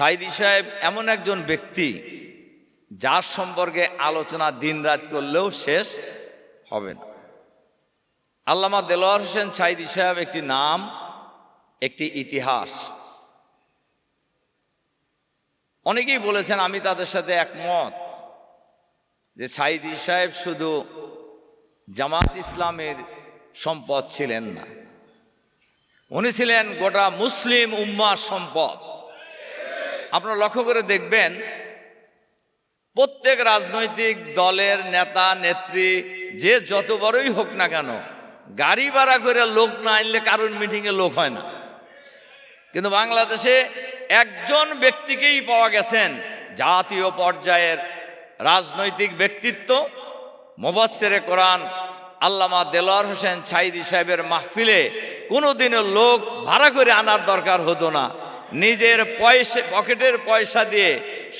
সাইদি সাহেব এমন একজন ব্যক্তি যার সম্পর্কে আলোচনা দিনরাত করলেও শেষ হবে না। আল্লামা দেলোয়ার হোসেন সাইদি সাহেব একটি নাম, একটি ইতিহাস। অনেকেই বলেছেন, আমি তাদের সাথে একমত যে সাইদি সাহেব শুধু জামাত ইসলামের সম্পদ ছিলেন না। উনি ছিলেন গোটা মুসলিম উম্মার সম্পদ। আপনারা লক্ষ্য করে দেখবেন, প্রত্যেক রাজনৈতিক দলের নেতা, নেত্রী, যে যত বড়ই হোক না কেন, গাড়ি ভাড়া করে লোক না আনলে কারোর মিটিংয়ে লোক হয় না। কিন্তু বাংলাদেশে একজন ব্যক্তিকেই পাওয়া গেছেন জাতীয় পর্যায়ের রাজনৈতিক ব্যক্তিত্ব মোবাচ্ছেরে কোরআন আল্লামা দেলোয়ার হোসেন ছাইদি সাহেবের মাহফিলে কোনোদিনও লোক ভাড়া করে আনার দরকার হতো না। নিজের পয়সা, পকেটের পয়সা দিয়ে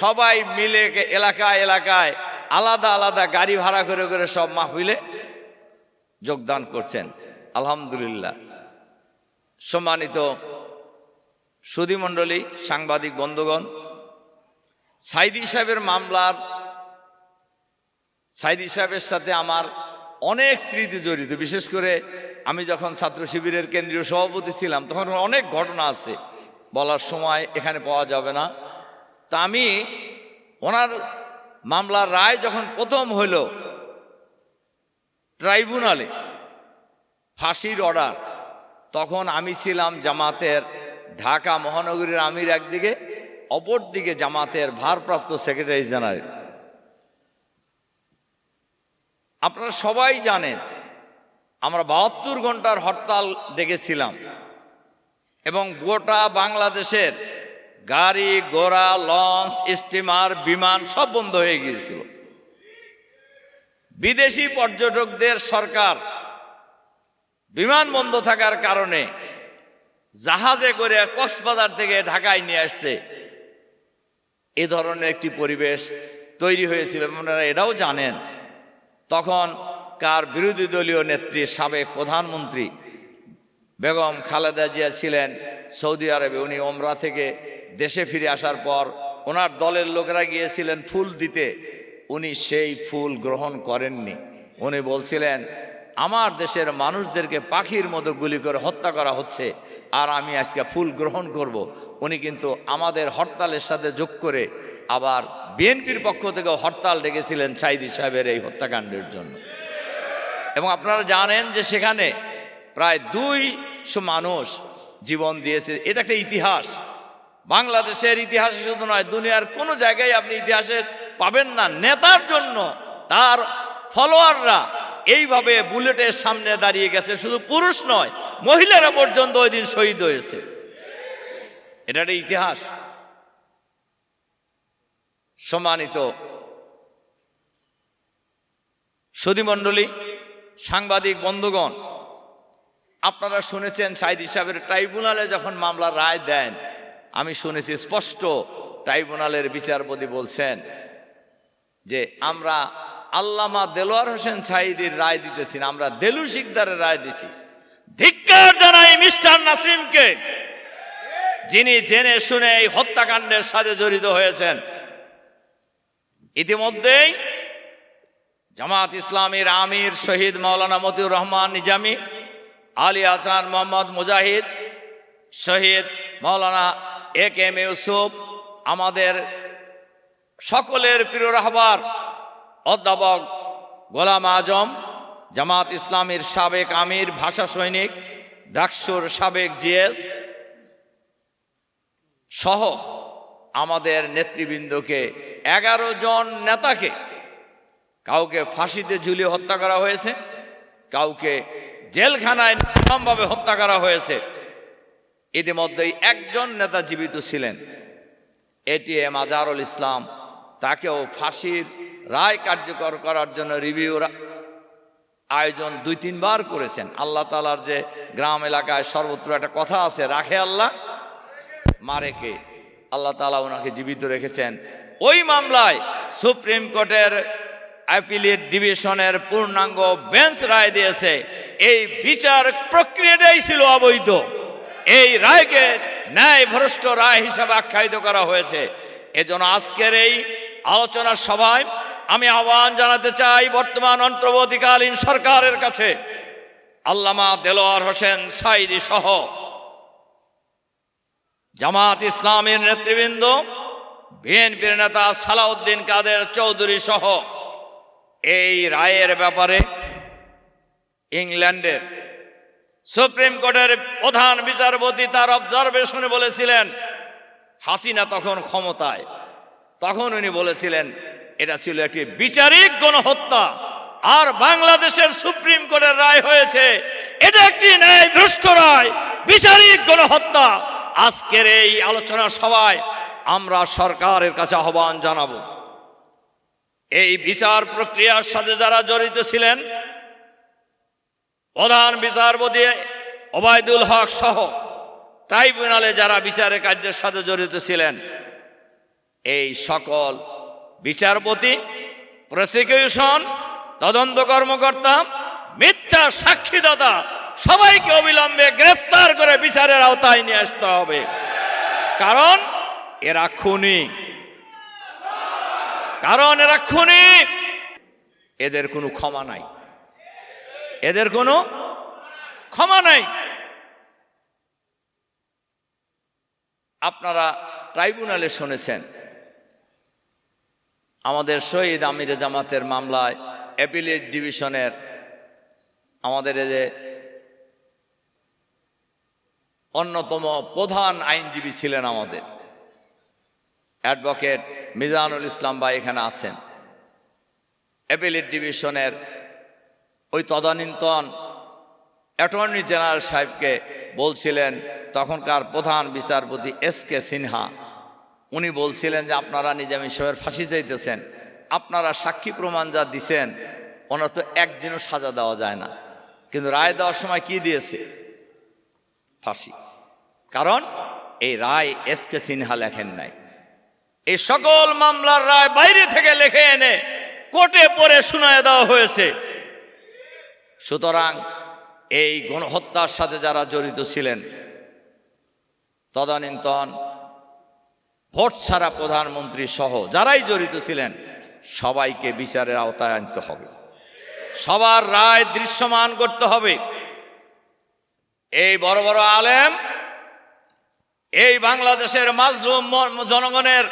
সবাই মিলে এলাকায় এলাকায় আলাদা আলাদা গাড়ি ভাড়া করে করে সব মাহফিলে যোগদান করছেন। আলহামদুলিল্লাহ। সম্মানিত সুধীমণ্ডলী সাংবাদিক বন্ধুগণ, সাইদি সাহেবের মামলার, সাইদি সাহেবের সাথে আমার অনেক স্মৃতি জড়িত। বিশেষ করে আমি যখন ছাত্র শিবিরের কেন্দ্রীয় সভাপতি ছিলাম, তখন অনেক ঘটনা আছে। বলার সময় এখানে পাওয়া যাবে না। তা আমি ওনার মামলার রায় যখন প্রথম হইল ট্রাইব্যুনালে ফাঁসির অর্ডার, তখন আমি ছিলাম জামাতের ঢাকা মহানগরীর আমির একদিকে অপর দিকে জামাতের ভারপ্রাপ্ত সেক্রেটারি জেনারেল। আপনারা সবাই জানেন, আমরা বাহাত্তর ঘণ্টার হরতাল ডেকেছিলাম। এবং গোটা বাংলাদেশের গাড়ি, ঘোড়া, লঞ্চ, স্টিমার, বিমান সব বন্ধ হয়ে গিয়েছিল। বিদেশি পর্যটকদের সরকার বিমান বন্ধ থাকার কারণে জাহাজে করে কক্সবাজার থেকে ঢাকায় নিয়ে আসছে। এ ধরনের একটি পরিবেশ তৈরি হয়েছিল। আপনারা এটাও জানেন, তখন কার বিরোধী দলীয় নেত্রী, সাবেক প্রধানমন্ত্রী বেগম খালেদা জিয়া ছিলেন সৌদি আরবে। উনি ওমরা থেকে দেশে ফিরে আসার পর ওনার দলের লোকেরা গিয়েছিলেন ফুল দিতে। উনি সেই ফুল গ্রহণ করেননি। উনি বলছিলেন, আমার দেশের মানুষদেরকে পাখির মতো গুলি করে হত্যা করা হচ্ছে আর আমি আজকে ফুল গ্রহণ করব। উনি কিন্তু আমাদের হরতালের সাথে যোগ করে আবার বিএনপির পক্ষ থেকে হরতাল ডেকেছিলেন সাইদি সাহেবের এই হত্যাকাণ্ডের জন্য। এবং আপনারা জানেন যে সেখানে প্রায় দুইশো মানুষ জীবন দিয়েছে। এটা একটা ইতিহাস। বাংলাদেশের ইতিহাসে শুধু নয়, দুনিয়ার কোনো জায়গায় আপনি ইতিহাসের পাবেন না। নেতার জন্য তার ফলোয়াররা এইভাবে বুলেটের সামনে দাঁড়িয়ে গেছে। শুধু পুরুষ নয়, মহিলারা পর্যন্ত ওই দিন শহীদ হয়েছে। এটা একটা ইতিহাস। সম্মানিত সুধীমণ্ডলী, সাংবাদিক, বন্ধুগণ আপনারা শুনেছেন সাইদ সাহেবের ট্রাইব্যুনালে যখন মামলার রায় দেন, আমি শুনেছি স্পষ্ট ট্রাইব্যুনালের বিচারপতি বলছেন যে, আমরা আল্লামা দেলোয়ার হোসেন সাইদির রায় দিতেছি না, আমরা দেলু শিকদারের রায় দিছি। ধিক্কার জানাই মিস্টার নাসিমকে, যিনি জেনে শুনে এই হত্যাকাণ্ডের সাথে জড়িত হয়েছেন। ইতিমধ্যেই জামাত ইসলামীর আমির শহীদ মাওলানা মতিউর রহমান নিজামী আলী আচান মোহাম্মদ মুজাহিদ শহীদ মাওলানা এ কে এম ইউসুফ, আমাদের সকলের প্রিয় রাহবার অধ্যাপক গোলাম আজম, জামাত ইসলামীর সাবেক আমির, ভাষা সৈনিক ডাকসুর সাবেক জিএস সহ আমাদের নেতৃবৃন্দকে এগারো জন নেতাকে কাউকে ফাঁসিতে ঝুলিয়ে হত্যা করা হয়েছে, কাউকে জেলখানায় নির্মমভাবে হত্যা করা হয়েছে। ইতিমধ্যেই একজন নেতা জীবিত ছিলেন। এটিএম আজহারুল ইসলাম, তাকেও ফাঁসির রায় কার্যকর করার জন্য রিভিউ আয়োজন দুই, তিনবার করেছেন। আল্লাহ তালার যে গ্রাম এলাকায় সর্বত্র একটা কথা আছে, রাখে আল্লাহ, মারে কে? আল্লাহ তালা ওনাকে জীবিত রেখেছেন। ওই মামলায় সুপ্রিম কোর্টের অ্যাপিলিয়েট ডিভিশনের পূর্ণাঙ্গ বেঞ্চ রায় দিয়েছে। এই বিচার প্রক্রিয়াটাই ছিল অবৈধ। এই রায়কে ন্যায় ভ্রষ্ট রায় হিসাবে আখ্যায়িত করা হয়েছে। এজন্য আজকের এই আলোচনা সভায় আমি আহ্বান জানাতে চাই বর্তমান অন্তর্বর্তীকালীন সরকারের কাছে। আল্লামা দেলোয়ার হোসেন সাইদি সহ জামাত ইসলামের নেতৃবৃন্দ, বিএনপির নেতা সালাউদ্দিন কাদের চৌধুরী সহ। এই রায়ের ব্যাপারে ইংল্যান্ডের সুপ্রিম কোর্টের প্রধান বিচারপতি তার অবজারভেশনে বলেছিলেন, হাসিনা তখন ক্ষমতায়। তখন উনি বলেছিলেন, এটা ছিল একটি বিচারিক গণহত্যা, আর বাংলাদেশের সুপ্রিম কোর্টের রায় হয়েছে, এটা একটি ন্যায় ভ্রষ্ট রায়, বিচারিক গণহত্যা। আজকের এই আলোচনা সভায় আমরা সরকারের কাছে আহ্বান জানাব। এই বিচার প্রক্রিয়ার সাথে যারা জড়িত ছিলেন প্রধান বিচারপতি ওবায়দুল হক সহ ট্রাইব্যুনালে যারা বিচারের কার্যের সাথে জড়িত ছিলেন, এই সকল বিচারপতি প্রসিকিউশন তদন্ত কর্মকর্তা, মিথ্যা সাক্ষীদাতা, সবাইকে অবিলম্বে গ্রেপ্তার করে বিচারের আওতায় নিয়ে আসতে হবে। কারণ এরা খুনি। কারণ এরা খুনি। এদের কোনো ক্ষমা নাই। এদের কোনো ক্ষমা নাই। আপনারা ট্রাইব্যুনালে শুনেছেন, আমাদের শহীদ আমির জামাতের মামলায় অ্যাপিলেট ডিভিশনের আমাদের যে অন্যতম প্রধান আইনজীবী ছিলেন আমাদের। অ্যাডভোকেট মিজানুল ইসলাম ভাই এখানে আছেন। অ্যাপিলেট ডিভিশনের ওই তদানীন্তন অ্যাটর্নি জেনারেল সাহেবকে বলছিলেন তখনকার প্রধান বিচারপতি এস কে সিনহা। উনি বলছিলেন যে, আপনারা নিজামী সাহেবের ফাঁসি চাইতেছেন। আপনারা সাক্ষী প্রমাণ যা দিছেন, ওনার তো একদিনও সাজা দেওয়া যায় না। কিন্তু রায় দেওয়ার সময় কি দিয়েছে? ফাঁসি। কারণ এই রায় এস কে সিনহা লেখেন নাই। এই সকল মামলার রায় বাইরে থেকে লিখে এনে কোর্টে পরে শুনায় দেওয়া হয়েছে। সুতরাং এই গণহত্যার সাথে যারা জড়িত ছিলেন, তদানীন্তন ভোট ছাড়া প্রধানমন্ত্রী সহ যারাই জড়িত ছিলেন, সবাইকে বিচারের আওতায় আনতে হবে। সবার রায় দৃশ্যমান করতে হবে। এই বড় বড় আলেম, এই বাংলাদেশের মাজলুম জনগণের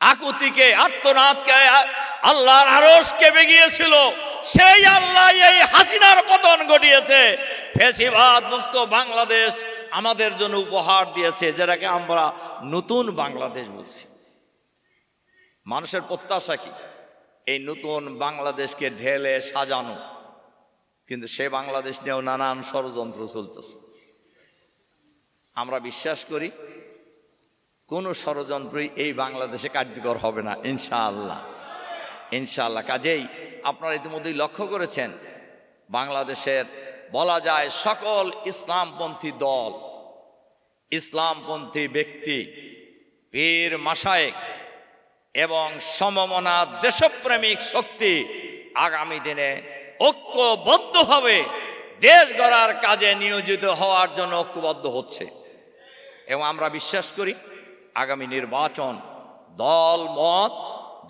আকুতিকে আত্মনাথকে আল্লাহর আরস কেঁপে গিয়েছিল সেই আল্লাহ এই হাসিনার পতন ঘটিয়েছে। ফেসিবাদ মুক্ত বাংলাদেশ আমাদের জন্য উপহার দিয়েছে, যেটাকে আমরা নতুন বাংলাদেশ বলছি। মানুষের প্রত্যাশা কি? এই নতুন বাংলাদেশকে ঢেলে সাজানো। কিন্তু সে বাংলাদেশ নিয়েও নানান ষড়যন্ত্র চলতেছে। আমরা বিশ্বাস করি, কোনো ষড়যন্ত্রই এই বাংলাদেশে কার্যকর হবে না, ইনশাআল্লাহ। ইনশাআল্লাহ, কাজেই আপনারা ইতিমধ্যেই লক্ষ্য করেছেন, বাংলাদেশের বলা যায় সকল ইসলামপন্থী দল, ইসলামপন্থী ব্যক্তি, পীর মাসায়েক এবং সমমনা দেশপ্রেমিক শক্তি আগামী দিনে ঐক্যবদ্ধভাবে দেশ গড়ার কাজে নিয়োজিত হওয়ার জন্য ঐক্যবদ্ধ হচ্ছে। এবং আমরা বিশ্বাস করি, আগামী নির্বাচন দল, মত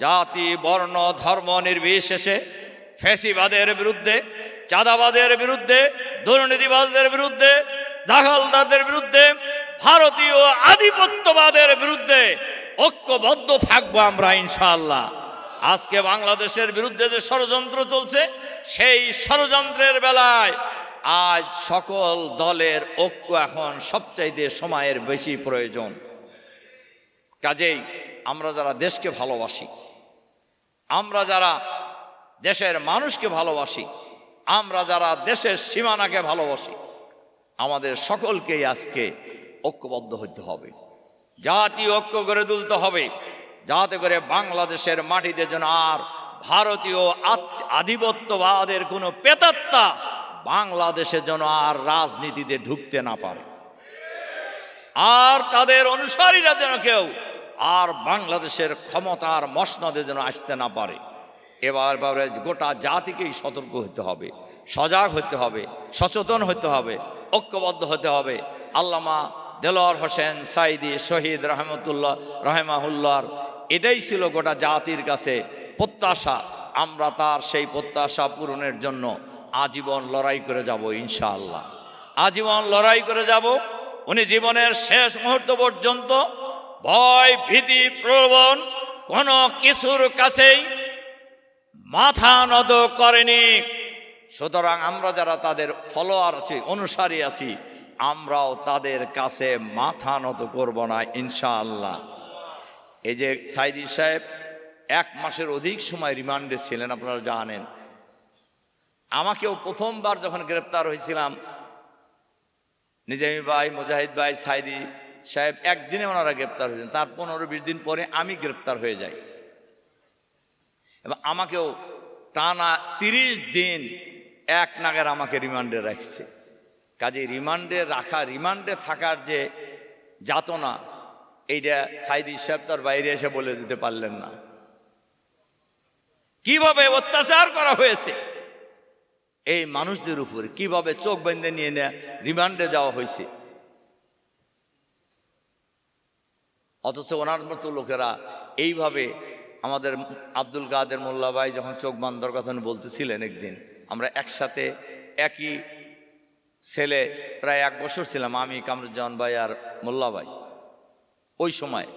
জাতি, বর্ণ, ধর্ম নির্বিশেষে ফ্যাসিবাদের বিরুদ্ধে, চাঁদাবাদের বিরুদ্ধে, দুর্নীতিবাজদের বিরুদ্ধে, দাখলদারদের বিরুদ্ধে, ভারতীয় আধিপত্যবাদের বিরুদ্ধে ঐক্যবদ্ধ থাকব আমরা ইনশাআল্লাহ। আজকে বাংলাদেশের বিরুদ্ধে যে ষড়যন্ত্র চলছে, সেই ষড়যন্ত্রের বেলায় আজ সকল দলের ঐক্য এখন সবচাইতে সময়ের বেশি প্রয়োজন। কাজেই আমরা যারা দেশকে ভালোবাসি, আমরা যারা দেশের মানুষকে ভালোবাসি, আমরা যারা দেশের সীমানাকে ভালোবাসি, আমাদের সকলকেই আজকে ঐক্যবদ্ধ হতে হবে। জাতীয় ঐক্য গড়ে তুলতে হবে, যাতে করে বাংলাদেশের মাটিতে যেন আর ভারতীয় আধিপত্যবাদের কোনো পেতাত্তা বাংলাদেশের যেন আর রাজনীতিতে ঢুকতে না পারে। আর তাদের অনুসারীরা যেন কেউ আর বাংলাদেশের ক্ষমতার মসনদে যেন আসতে না পারে। এবার এবারে গোটা জাতিকেই সতর্ক হতে হবে, সজাগ হতে হবে, সচেতন হতে হবে, ঐক্যবদ্ধ হতে হবে। আল্লামা দেলোয়ার হোসেন সাইদি শহীদ রহমতুল্লাহ, রহেমাহুল্লার এটাই ছিল গোটা জাতির কাছে প্রত্যাশা। আমরা তার সেই প্রত্যাশা পূরণের জন্য আজীবন লড়াই করে যাব ইনশাআল্লাহ। আজীবন লড়াই করে যাব। উনি জীবনের শেষ মুহূর্ত পর্যন্ত ভয় ভীতি প্রবণ কোনো কিছুর কাছেই মাথা নত করেনি। সুতরাং আমরা যারা তাদের ফলোয়ার আছি, অনুসারী আছি, আমরাও তাদের কাছে মাথা নত করব না, ইনশাআল্লাহ। এই যে সাইদি সাহেব এক মাসের অধিক সময় রিমান্ডে ছিলেন, আপনারা জানেন। আমাকেও প্রথমবার যখন গ্রেপ্তার হয়েছিলাম, নিজামী ভাই, মুজাহিদ ভাই, সাইদি সাহেব, একদিনে ওনারা গ্রেপ্তার হয়েছেন। তার পনেরো বিশ দিন পরে আমি গ্রেপ্তার হয়ে যাই। এবং আমাকেও টানা তিরিশ দিন এক নাগার আমাকে রিমান্ডে রাখছে। কাজে রিমান্ডে রাখা, রিমান্ডে থাকার যে যাতনা, এইটা সাইদি সাহেব তার বাইরে এসে বলে দিতে পারলেন না। কীভাবে অত্যাচার করা হয়েছে? এই মানুষদের উপরে কীভাবে চোখ বেঁধে নিয়ে নেয়া রিমান্ডে যাওয়া হয়েছে? অথচ ওনার মতো লোকেরা এইভাবে আমাদের আব্দুল কাদের মোল্লা ভাই যখন চোখ বান্ধার কথা বলতেছিলেন একদিন, আমরা একসাথে একই ছেলে প্রায় এক বছর ছিলাম, আমি, কামরুজ্জামান ভাই আর মোল্লা ভাই। ওই সময়,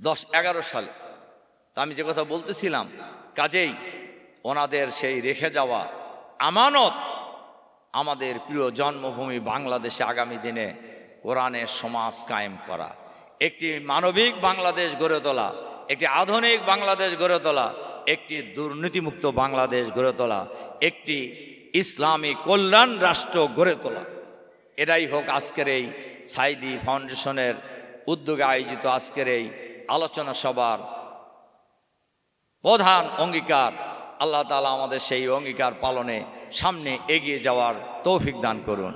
দশ এগারো সালে। তা আমি যে কথা বলতেছিলাম, কাজেই ওনাদের সেই রেখে যাওয়া আমানত আমাদের প্রিয় জন্মভূমি বাংলাদেশে আগামী দিনে কোরআনের সমাজ কায়েম করা। একটি মানবিক বাংলাদেশ গড়ে তোলা, একটি আধুনিক বাংলাদেশ গড়ে তোলা, একটি দুর্নীতিমুক্ত বাংলাদেশ গড়ে তোলা, একটি ইসলামী কল্যাণ রাষ্ট্র গড়ে তোলা। এটাই হোক আজকের এই সাইদি ফাউন্ডেশনের উদ্যোগে আয়োজিত আজকের এই আলোচনা সভার প্রধান অঙ্গীকার। আল্লাহ তালা আমাদের সেই অঙ্গীকার পালনে সামনে এগিয়ে যাওয়ার তৌফিক দান করুন।